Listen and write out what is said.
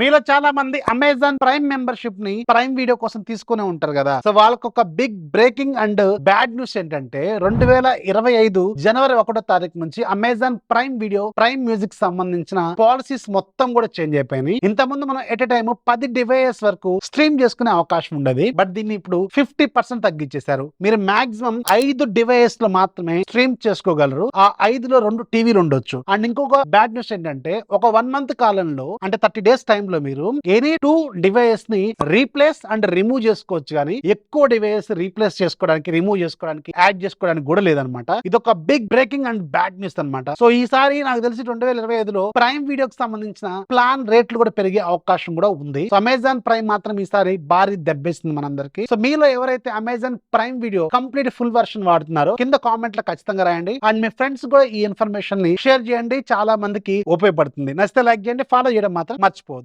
మీలో చాలా మంది అమెజాన్ ప్రైమ్ మెంబర్షిప్ని ప్రైమ్ వీడియో కోసం తీసుకునే ఉంటారు కదా. సో వాళ్ళకి ఒక big breaking and bad news ఏంటంటే రెండు వేల ఇరవై ఐదు జనవరి ఒకటో తారీఖు నుంచి Amazon Prime video Prime music సంబంధించిన పాలసీస్ మొత్తం కూడా చేంజ్ అయిపోయినాయి. ఇంత ముందు మనం ఎట్ టైం పది డివైస్ వరకు స్ట్రీమ్ చేసుకునే అవకాశం ఉండదు. బట్ దీన్ని ఇప్పుడు ఫిఫ్టీ పర్సెంట్ తగ్గించేశారు. మీరు మాక్సిమం ఐదు డివైస్లో మాత్రమే స్ట్రీమ్ చేసుకోగలరు. ఆ ఐదులో రెండు టీవీలు ఉండొచ్చు. అండ్ ఇంకొక బ్యాడ్ న్యూస్ ఏంటంటే ఒక వన్ మంత్ కాలంలో అంటే థర్టీ డేస్ టైం టైంలో మీరు ఎనీ టూ డివైస్ని రీప్లేస్ అండ్ రిమూవ్ చేసుకోవచ్చు కానీ ఎక్కువ డివైస్ రీప్లేస్ చేసుకోవడానికి రిమూవ్ చేసుకోవడానికి యాడ్ చేసుకోవడానికి కూడా లేదనమాట ఇది ఒక big breaking and bad news అన్నమాట. సో ఈసారి నాకు తెలిసి రెండు వేల ఇరవై ఐదులో ప్రైమ్ వీడియోకి సంబంధించిన ప్లాన్ రేట్లు కూడా పెరిగే అవకాశం కూడా ఉంది. సో అమెజాన్ ప్రైమ్ మాత్రం ఈసారి భారీ దెబ్బేస్తుంది మనందరికి. సో మీలో ఎవరైతే Amazon Prime video complete full version వాడుతున్నారో కింద కామెంట్లో ఖచ్చితంగా రాయండి. అండ్ మీ ఫ్రెండ్స్ కూడా ఈ ఇన్ఫర్మేషన్ని షేర్ చేయండి. చాలా మందికి ఉపయోగపడుతుంది. నచ్చితే లైక్ చేయండి. ఫాలో చేయడం మాత్రం మర్చిపోదు